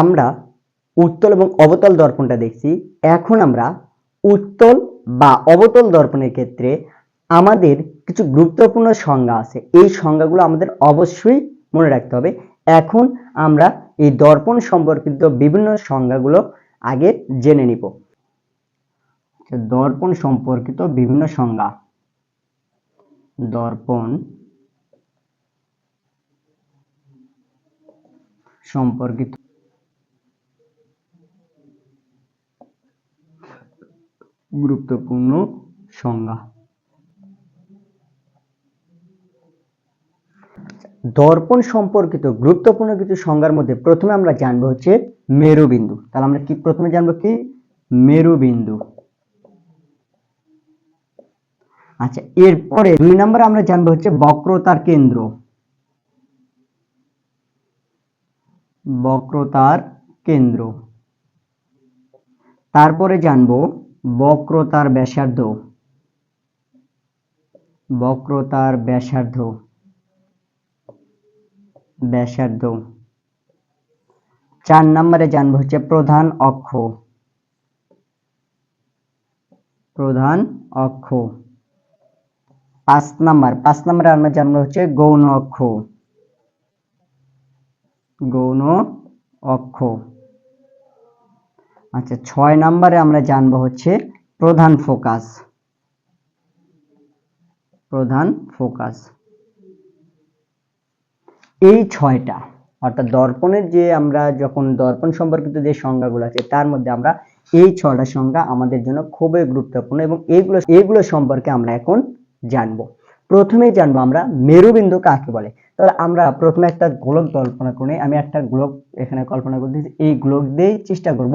আমরা উত্তল এবং অবতল দর্পণটা দেখছি। এখন আমরা উত্তল বা অবতল দর্পণের ক্ষেত্রে আমাদের কিছু গুরুত্বপূর্ণ সংজ্ঞা আছে। এই সংজ্ঞাগুলো আমাদের অবশ্যই মনে রাখতে হবে। এখন আমরা এই দর্পণ সম্পর্কিত বিভিন্ন সংজ্ঞাগুলো আগে জেনে নিব। আচ্ছা, দর্পণ সম্পর্কিত বিভিন্ন সংজ্ঞা। দর্পণ সম্পর্কিত গুরুত্বপূর্ণ সংজ্ঞা। দর্পণ সম্পর্কিত গুরুত্বপূর্ণ কিছু সংজ্ঞার মধ্যে প্রথমে আমরা জানব হচ্ছে মেরুবিন্দু। তাহলে আমরা কি প্রথমে জানব কি? মেরুবিন্দু। আচ্ছা এরপরে দুই নম্বরে আমরা জানব হচ্ছে বক্রতার কেন্দ্র। বক্রতার কেন্দ্র। তারপরে জানব বক্রতার ব্যাসার্ধ। বক্রতার ব্যাসার্ধ। ব্যাসার্ধ। চার নম্বরে জানব হচ্ছে প্রধান অক্ষ। প্রধান অক্ষ। পাঁচ নাম্বার, পাঁচ নাম্বারে আমরা জানব হচ্ছে গৌণ অক্ষ। গৌণ অক্ষ। আচ্ছা ছয় নম্বরে আমরা জানব হচ্ছে প্রধান ফোকাস। প্রধান ফোকাস। এই ছয়টা, অর্থাৎ দর্পণের যে আমরা যখন দর্পণ সম্পর্কিত যে সংজ্ঞাগুলো আছে, তার মধ্যে আমরা এই ছয়টা সংজ্ঞা আমাদের জন্য খুবই গুরুত্বপূর্ণ এবং এইগুলো এইগুলো সম্পর্কে আমরা এখন জানব। প্রথমেই জানব আমরা মেরুবিন্দু কাকে বলে? তাহলে আমরা প্রথমে একটা গোলক কল্পনা করি আমি একটা গোলক এখানে কল্পনা করতেছি, এই গোলক দিয়েই চেষ্টা করব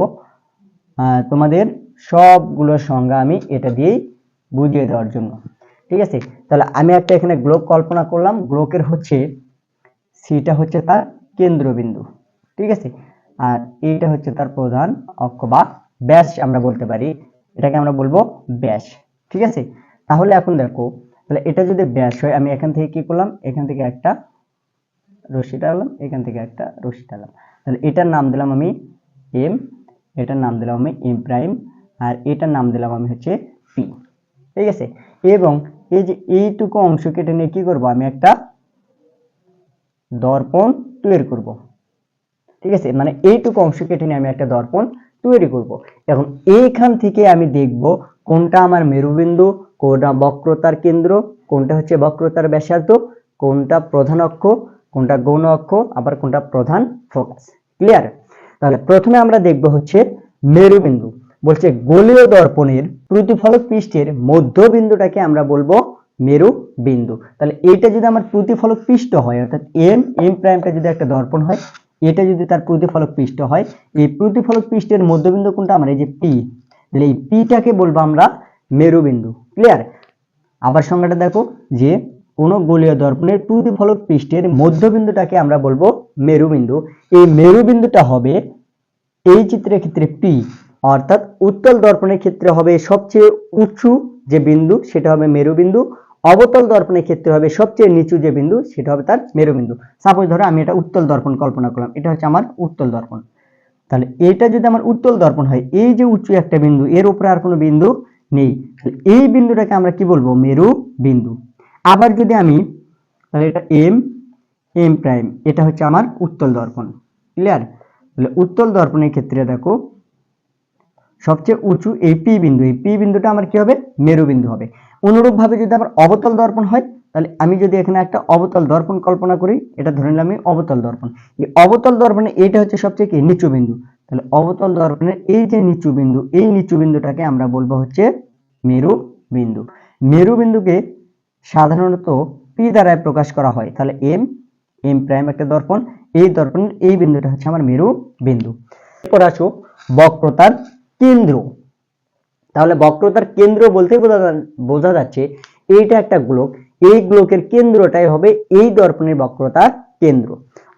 তোমাদের সবগুলো সংজ্ঞা আমি এটা দিয়েই বুঝিয়ে দেওয়ার জন্য। ঠিক আছে? তাহলে আমি একটা এখানে গ্লোক কল্পনা করলাম। গ্লোকের হচ্ছে সিটা হচ্ছে তার কেন্দ্রবিন্দু। ঠিক আছে? আর এইটা হচ্ছে তার প্রধান অক্ষ বা ব্যাস আমরা বলতে পারি। এটাকে আমরা বলব ব্যাস। ঠিক আছে? তাহলে এখন দেখো, তাহলে এটা যদি ব্যাস হয়, আমি এখান থেকে কি করলাম? এখান থেকে একটা রশি টানলাম, এখান থেকে একটা রশি টানলাম। তাহলে এটার নাম দিলাম আমি এম এটার নাম দিলাম আমি এম প্রাইম আর এটার নাম দিলাম আমি হচ্ছে পি। ঠিক আছে? এবং এই যে এইটুকু অংশ কেটে নিয়ে কি করব আমি একটা দর্পণ তৈরি করব। ঠিক আছে? মানে এইটুকু অংশ কেটে নিয়ে আমি একটা দর্পণ তৈরি করব। এখন এইখান থেকে আমি দেখব কোনটা আমার মেরুবিন্দু, কোনটা বক্রতার কেন্দ্র, কোনটা হচ্ছে বক্রতার ব্যাসার্ধ, কোনটা প্রধান অক্ষ, কোনটা গৌণ অক্ষ, আবার কোনটা প্রধান ফোকাস। ক্লিয়ার তাহলে প্রথমে আমরা দেখব হচ্ছে মেরুবিন্দু। বলছে গোলীয় দর্পণের প্রতিফলক পৃষ্ঠের মধ্যবিন্দুটাকে আমরা বলব মেরু বিন্দু তাহলে এইটা যদি আমার প্রতিফলক পৃষ্ঠ হয়, অর্থাৎ এম এম প্রাইমটা যদি একটা দর্পণ হয়, এটা যদি তার প্রতিফলক পৃষ্ঠ হয়, এই প্রতিফলক পৃষ্ঠের মধ্যবিন্দু কোনটা? আমার এই যে পি তাহলে এই পিটাকে বলব আমরা মেরুবিন্দু। ক্লিয়ার আবার সংজ্ঞাটা দেখো যে কোন গোলীয় দর্পণের প্রতিফলক পৃষ্ঠের মধ্যবিন্দুটাকে আমরা বলব মেরুবিন্দু। এই মেরুবিন্দুটা হবে এই চিত্রের ক্ষেত্রে পি অর্থাৎ উত্তল দর্পণের ক্ষেত্রে হবে সবচেয়ে উঁচু যে বিন্দু, সেটা হবে মেরুবিন্দু। অবতল দর্পণের ক্ষেত্রে হবে সবচেয়ে নিচু যে বিন্দু, সেটা হবে তার মেরুবিন্দু। সাপোজ ধরো আমি এটা উত্তল দর্পণ কল্পনা করলাম, এটা হচ্ছে আমার উত্তল দর্পণ। তাহলে এটা যদি আমার উত্তল দর্পণ হয়, এই যে উঁচু একটা বিন্দু, এর উপরে আর কোনো বিন্দু নেই। এই বিন্দুটাকে আমরা কি বলব? মেরু বিন্দু আবার যদি আমি তাহলে এটা এম এম প্রাইম এটা হচ্ছে আমার উত্তল দর্পণ ক্লিয়ার তাহলে উত্তল দর্পণের ক্ষেত্রে দেখো, সবচেয়ে উঁচু এই পি বিন্দু, এই পি বিন্দুটা আমার কি হবে? মেরুবিন্দু হবে। অনুরূপভাবে যদি আমার অবতল দর্পণ হয়, তাহলে আমি যদি এখানে একটা অবতল দর্পণ কল্পনা করি, এটা ধরে নিলাম আমি অবতল দর্পণ। এই অবতল দর্পণে এইটা হচ্ছে সবচেয়ে কি? নিচু বিন্দু। তাহলে অবতল দর্পণের এই যে নিচু বিন্দু, এই নিচু বিন্দুটাকে আমরা বলব হচ্ছে মেরু বিন্দু। মেরু বিন্দুকে সাধারণত পি দ্বারায় প্রকাশ করা হয়। তাহলে এম এম প্রাইম একটা দর্পণ, এই দর্পণের এই বিন্দুটা হচ্ছে আমার মেরু বিন্দু। এরপর আসো বক্রতার কেন্দ্র। তাহলে বক্রতার কেন্দ্র বলতে বোঝা বোঝা যাচ্ছে এইটা একটা গোলক, এই গোলকের কেন্দ্রটাই হবে এই দর্পণের বক্রতার কেন্দ্র।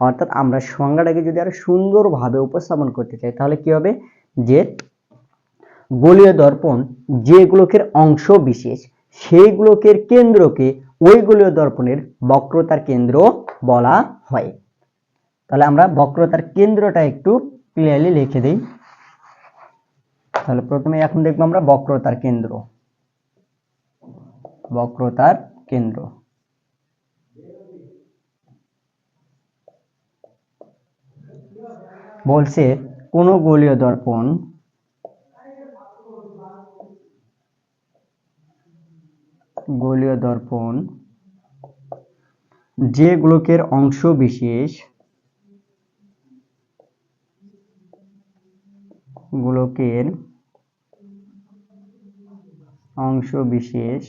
অর্থাৎ আমরা সংজ্ঞাটাকে যদি আরও সুন্দরভাবে উপস্থাপন করতে চাই, তাহলে কি হবে? যে গোলীয় দর্পণ যে গোলকের অংশ বিশেষ সেই কেন্দ্রকে ওই গোলীয় দর্পণের বক্রতার কেন্দ্র বলা হয়। তাহলে আমরা বক্রতার কেন্দ্রটা একটু ক্লিয়ারলি লিখে দিই। তাহলে প্রথমে এখন দেখব আমরা বক্রতার কেন্দ্র। বক্রতার কেন্দ্র। বলছে, কোন গোলীয় দর্পণ গোলীয় দর্পণ যে গোলকের অংশ বিশেষ গোলকের অংশ বিশেষ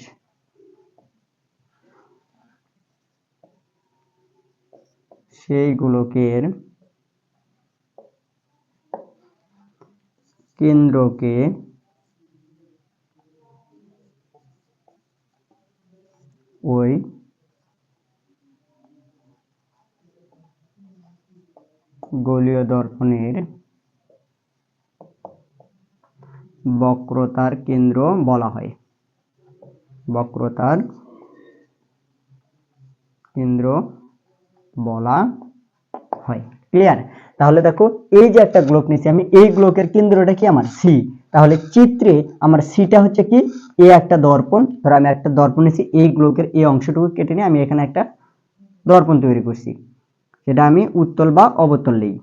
সেই গোলকের কেন্দ্রকে ওই গোলীয় দর্পণের বক্রতার কেন্দ্র বলা হয়। বক্রতার কেন্দ্র বলা হয়। ক্লিয়ার তাহলে দেখো, এই যে একটা গ্লোক নিচ্ছি আমি এই গ্লোকের কেন্দ্রটা কি আমার? সি তাহলে চিত্রে আমার সিটা হচ্ছে কি? এ একটা দর্পণ। ধর আমি একটা দর্পণ নিচ্ছি এই গ্লোকের এই অংশটুকু কেটে নিয়ে আমি এখানে একটা দর্পণ তৈরি করছি। সেটা আমি উত্তল বা অবতল নেই।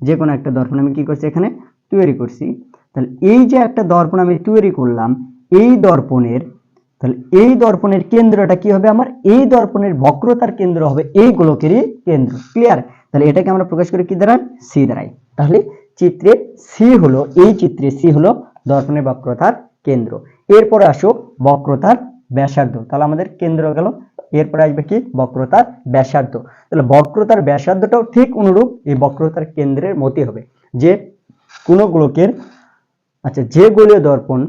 যে কোনো একটা দর্পণ আমি কি করছি এখানে? তৈরি করছি। তাহলে এই যে একটা দর্পণ আমি তৈরি করলাম, এই দর্পণের, তাহলে এই দর্পণের কেন্দ্রটা কি হবে আমার? এই দর্পণের বক্রতার কেন্দ্র হবে এই গোলকেরই কেন্দ্র। ক্লিয়ার তাহলে এটাকে আমরা প্রকাশ করি কি দ্বারা? সি দ্বারাই। তাহলে চিত্রে সি হলো, এই চিত্রে সি হলো দর্পণের বক্রতার কেন্দ্র। এরপরে আসো বক্রতার ব্যাসার্ধ। তাহলে আমাদের কেন্দ্র গেল। এরপরে আসবে কি? বক্রতার ব্যাসার্ধ। তাহলে বক্রতার ব্যাসার্ধটাও ঠিক অনুরূপ এই বক্রতার কেন্দ্রের মতই হবে। যে কোন গোলকের আচ্ছা যে গোলীয় দর্পণ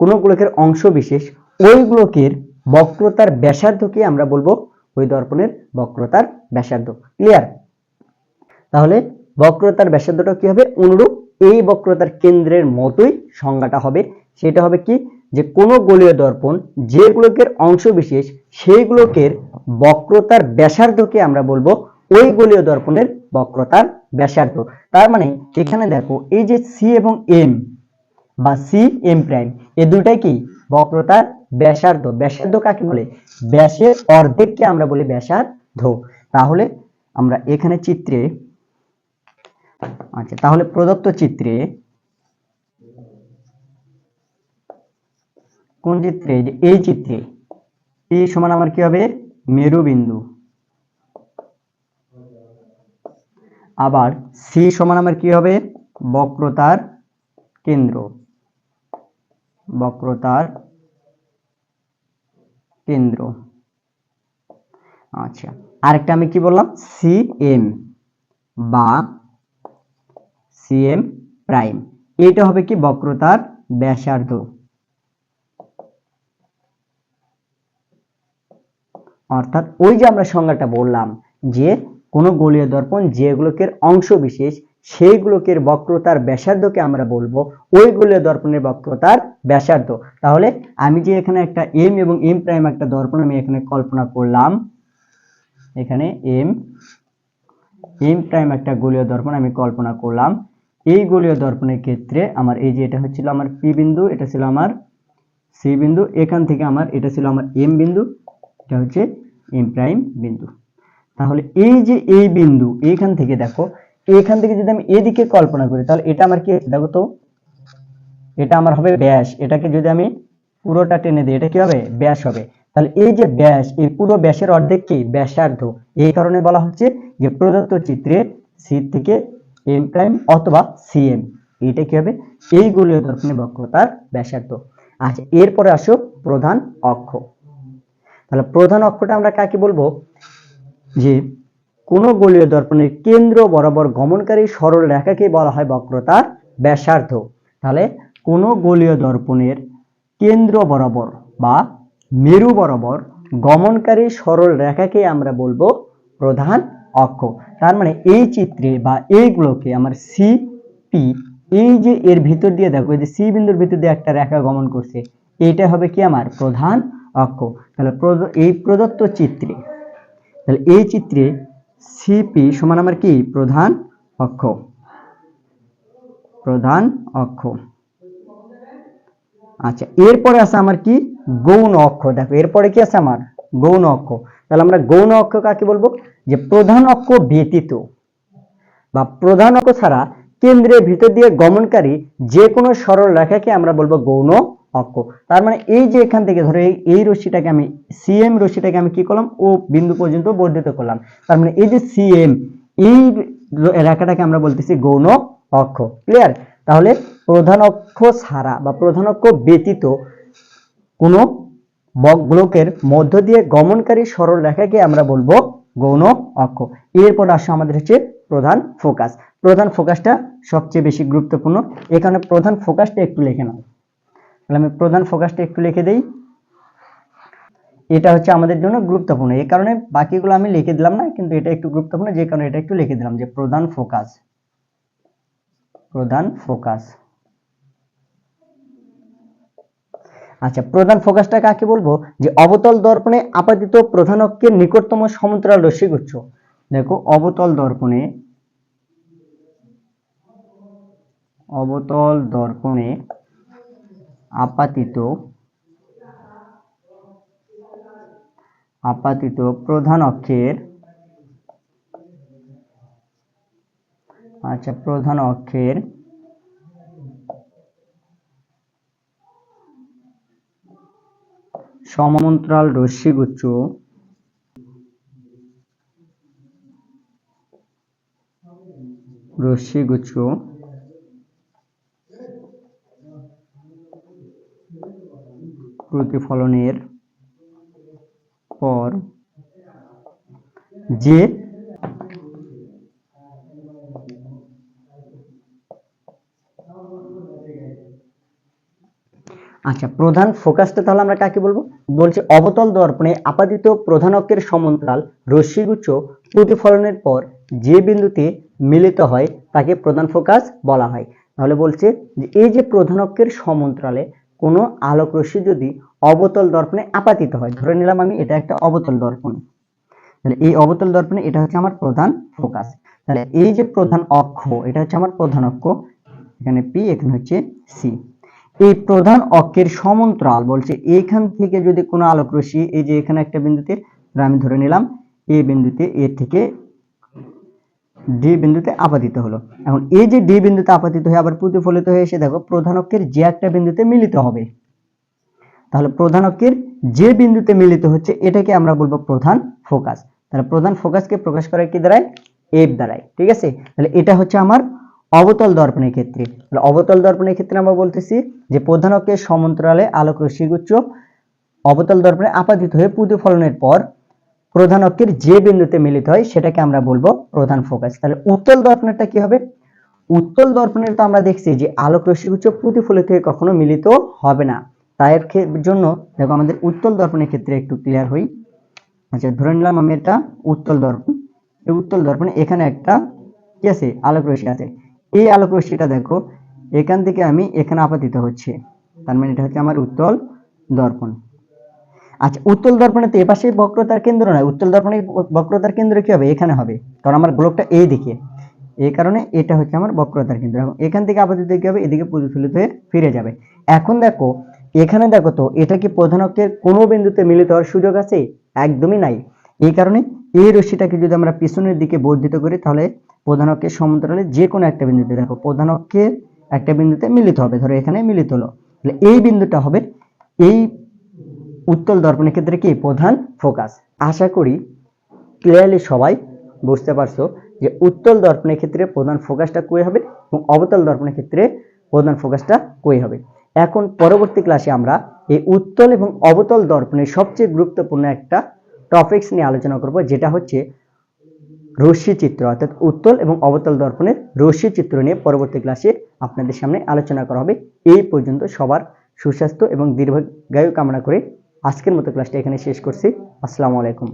কোন গোলকের অংশ বিশেষ ওই গোলকের বক্রতার ব্যাসার্ধকে আমরা বলব ওই দর্পণের বক্রতার ব্যাসার্ধ। ক্লিয়ার তাহলে বক্রতার ব্যাসার্ধটা কি হবে? অনুরূপ। এই বক্রতার কেন্দ্রের মতোই সংজ্ঞাটা হবে। সেটা হবে কি? যে কোন গোলীয় দর্পণ, যে গোলকের অংশ বিশেষ, সেই বক্রতার ব্যাসার্ধকে আমরা বলব ওই গোলীয় দর্পণের বক্রতার ব্যাসার্ধ। তার মানে এখানে দেখো, এই যে সি এবং এম বা সি এম প্রাইম এ দুটাই কি? বক্রতার ব্যাসার্ধ। ব্যাসার্ধ কাকে বলে? ব্যাসের অর্ধেককে আমরা বলি ব্যাসার্ধ। তাহলে আমরা এখানে চিত্রে আচ্ছা তাহলে প্রদত্ত চিত্রে কোন চিত্রে? এই চিত্রে এই সমান আমার কি হবে? মেরুবিন্দু। আবার সি সমান আমার কি হবে? বক্রতার কেন্দ্র। বক্রতার কেন্দ্র। আচ্ছা আরেকটা আমি কি বললাম? সি এম বা সিএম প্রাইম এটা হবে কি বক্রতার ব্যাসার্ধ। অর্থাৎ ওই যে আমরা সংজ্ঞাটা বললাম যে কোনো গোলীয় দর্পণ যেগুলোকের অংশ বিশেষ সেইগুলোকের বক্রতার ব্যাসার্ধকে আমরা বলব ওই গোলীয় দর্পণের বক্রতার ব্যাসার্ধ। তাহলে আমি যে এখানে একটা এম এবং এম প্রাইম একটা দর্পণ আমি এখানে কল্পনা করলাম, এখানে এম এম প্রাইম একটা গোলীয় দর্পণ আমি কল্পনা করলাম এই গোলীয় দর্পণের ক্ষেত্রে আমার এই যে এটা হচ্ছিল আমার পি বিন্দু, এটা ছিল আমার সি বিন্দু, এখান থেকে আমার এটা ছিল আমার এম বিন্দু, এটা হচ্ছে এম প্রাইম বিন্দু। তাহলে এই যে এই বিন্দু, এইখান থেকে দেখো, এইখান থেকে যদি আমি এদিকে কল্পনা করি, তাহলে এটা আমার কি, দেখো তো, এটা আমার হবে ব্যাস, এটাকে যদি আমি পুরোটা টেনে দিই, এটা কি হবে? ব্যাস হবে। তাহলে এই যে ব্যাস, এই পুরো ব্যাসের অর্ধেক কি? ব্যাসার্ধ। এই কারণে বলা হচ্ছে যে প্রদত্ত চিত্রে সি থেকে এম প্রাইম অথবা সিএম এইটা কি হবে? এই গোলীয় দর্পণের বক্রতার ব্যাসার্ধ। আচ্ছা এরপরে আসো প্রধান অক্ষ। তাহলে প্রধান অক্ষটা আমরা কাকে বলব? যে কোন গোলীয় দর্পণের কেন্দ্র বরাবর গমনকারী সরল রেখাকে বলা হয় বক্রতার ব্যাসার্ধ। তাহলে কোন গোলীয় দর্পণের কেন্দ্র বরাবর বা মেরু বরাবর গমনকারী সরল রেখাকে আমরা বলব প্রধান অক্ষ। তার মানে এই চিত্রে বা এইগুলোকে আমার সি পি এই যে এর ভিতর দিয়ে দেখো, এই যে সি বিন্দুর ভিতর দিয়ে একটা রেখা গমন করছে এইটা হবে কি আমার প্রধান অক্ষ। তাহলে এই প্রদত্ত চিত্রে, তাহলে এই চিত্রে সিপি সমান আমার কি? প্রধান অক্ষ। প্রধান অক্ষ। আচ্ছা এরপরে আছে আমার কি? গৌণ অক্ষ। দেখো, এরপরে কি আছে আমার? গৌণ অক্ষ। তাহলে আমরা গৌণ অক্ষ কাকে বলব? যে প্রধান অক্ষ ব্যতীত। বা প্রধান অক্ষ ছাড়া কেন্দ্রের ভিতর দিয়ে গমনকারী যে কোনো সরল রেখাকে আমরা বলব গৌণ অক্ষ। তার মানে এই যে এখান থেকে ধরো এই রশ্মিটাকে আমি সিএম রশ্মিটাকে আমি কি করলাম? ও বিন্দু পর্যন্ত বর্ধিত করলাম। তার মানে এই যে সিএম এই রেখাটাকে আমরা বলতেছি গৌণ অক্ষ। ক্লিয়ার তাহলে প্রধান অক্ষ ছাড়া বা প্রধান অক্ষ ব্যতীত কোনো ব্লকের মধ্য দিয়ে গমনকারী সরল রেখাকে আমরা বলব গৌণ অক্ষ। এরপর আসে আমাদের হচ্ছে প্রধান ফোকাস। প্রধান ফোকাসটা সবচেয়ে বেশি গুরুত্বপূর্ণ। এখানে প্রধান ফোকাসটা একটু লিখে নাও। তাহলে আমি প্রধান ফোকাসটা একটু লিখে দেই। এটা হচ্ছে আমাদের জন্য গুরুত্বপূর্ণ। এই কারণে বাকিগুলো আমি লিখে দিলাম না, কিন্তু এটা একটু গুরুত্বপূর্ণ। যে কারণে এটা একটু লিখে দিলাম যে প্রধান ফোকাস। প্রধান ফোকাস। আচ্ছা প্রধান ফোকাসটা কাকে বলব? যে অবতল দর্পণে আপাতিত প্রধান অক্ষের নিকটতম সমান্তরাল রশ্মিগুচ্ছ দেখো, অবতল দর্পণে অবতল দর্পণে আপাতিত আপাতিত প্রধান অক্ষের আচ্ছা প্রধান অক্ষের সমান্তরাল রশ্মিগুচ্ছ রশ্মিগুচ্ছ প্রতিফলনের পর যে আচ্ছা প্রধান ফোকাসটা তাহলে আমরা কাকে বলব? বলছে অবতল দর্পণে আপাদিত প্রধান অক্ষের সমান্তরাল রশ্মিগুচ্ছ প্রতিফলনের পর যে বিন্দুতে মিলিত হয় তাকে প্রধান ফোকাস বলা হয়। তাহলে বলছে যে এই যে প্রধান অক্ষের সমান্তরালে কোনো আলোক রশ্মি যদি অবতল দর্পণে আপাতিত হয়, ধরে নিলাম আমি এটা একটা অবতল দর্পণ। তাহলে এই অবতল দর্পণে এটা হচ্ছে আমার প্রধান ফোকাস তাহলে এই যে প্রধান অক্ষ, এটা হচ্ছে আমার প্রধান অক্ষ, এখানে পি এখানে হচ্ছে সি এই প্রধান অক্ষের সমান্তরাল বলছে, এইখান থেকে যদি কোনো আলোক রশ্মি, এই যে এখানে একটা বিন্দুতে আমি ধরে নিলাম, এ বিন্দুতে, এ থেকে ডি বিন্দুতে আপাতিত হলো। এখন এই যে ডি বিন্দুতে আপাতিত হয়ে আবার প্রতিফলিত হয়ে এসে দেখো, প্রধান অক্ষের যে একটা বিন্দুতে মিলিত হবে। তাহলে প্রধান অক্ষের যে বিন্দুতে মিলিত হচ্ছে, এটাকে আমরা বলব প্রধান ফোকাস। তাহলে প্রধান ফোকাসকে প্রকাশ করে কি দ্বারায় এফ দ্বারায় ঠিক আছে? তাহলে এটা হচ্ছে আমার অবতল দর্পণের ক্ষেত্রে। অবতল দর্পণের ক্ষেত্রে আমরা বলতেছি যে প্রধান অক্ষের সমান্তরালে আলোক রশ্মিগুচ্ছ অবতল দর্পণে আপাতিত হয়ে প্রতিফলনের পর প্রধান অক্ষের যে বিন্দুতে মিলিত হয় সেটাকে আমরা বলব প্রধান ফোকাস। তাহলে উত্তল দর্পণেরটা কি হবে? উত্তল দর্পণের তো আমরা দেখছি যে আলোক রশ্মিগুচ্ছ প্রতিফলিত হয়ে কখনো মিলিত হবে না। তাই এর জন্য দেখো আমাদের উত্তল দর্পণের ক্ষেত্রে একটু ক্লিয়ার হই। আচ্ছা ধরে নিলাম আমি এটা উত্তল দর্পণ। এই উত্তল দর্পণে এখানে একটা কি আছে? আলোক রশ্মি আছে। এই আলোক রশ্মিটা দেখো, এখান থেকে আমি এখানে আপাতিত হচ্ছে। তার মানে এটা হচ্ছে আমার উত্তল দর্পণ। আচ্ছা উত্তল দর্পণে তো এপাশে বক্রতার কেন্দ্র নয়, উত্তল দর্পণে বক্রতার কেন্দ্র কি হবে? এখানে হবে। কারণ আমার গোলকটা এই দিকে। এই কারণে এটা হচ্ছে আমার বক্রতার কেন্দ্র। এবং এখান থেকে আপাতিত কি হবে, এদিকে প্রতিফলিত হয়ে ফিরে যাবে। এখন দেখো, এখানে দেখো তো, এটা কি প্রধান অক্ষের কোনো বিন্দুতে মিলিত হওয়ার সুযোগ আছে? একদমই নাই। এই কারণে এই রশ্মিটাকে যদি আমরা পিছনের দিকে বর্ধিত করি, তাহলে প্রধান অক্ষের সমান্তরালে যে কোনো একটা বিন্দুতে। দেখো প্রধান অক্ষের একটা বিন্দুতে মিলিত হবে, ধরো এখানে মিলিত হলো। তাহলে এই বিন্দুটা হবে এই উত্তল দর্পণের ক্ষেত্রে কি? প্রধান ফোকাস। আশা করি ক্লিয়ারলি সবাই বুঝতে পারছ যে উত্তল দর্পণের ক্ষেত্রে প্রধান ফোকাসটা কই হবে এবং অবতল দর্পণের ক্ষেত্রে প্রধান ফোকাসটা কই হবে। এখন পরবর্তী ক্লাসে আমরা এই উত্তল এবং অবতল দর্পণের সবচেয়ে গুরুত্বপূর্ণ একটা টপিকস নিয়ে আলোচনা করব, যেটা হচ্ছে রশ্মি চিত্র অর্থাৎ উত্তল এবং অবতল দর্পণের রশ্মি চিত্র নিয়ে পরবর্তী ক্লাসে আপনাদের সামনে আলোচনা করা হবে। এই পর্যন্ত সবার সুস্বাস্থ্য এবং দীর্ঘায়ু কামনা করে আজকের মতো ক্লাসটা এখানে শেষ করছি। আসসালামু আলাইকুম।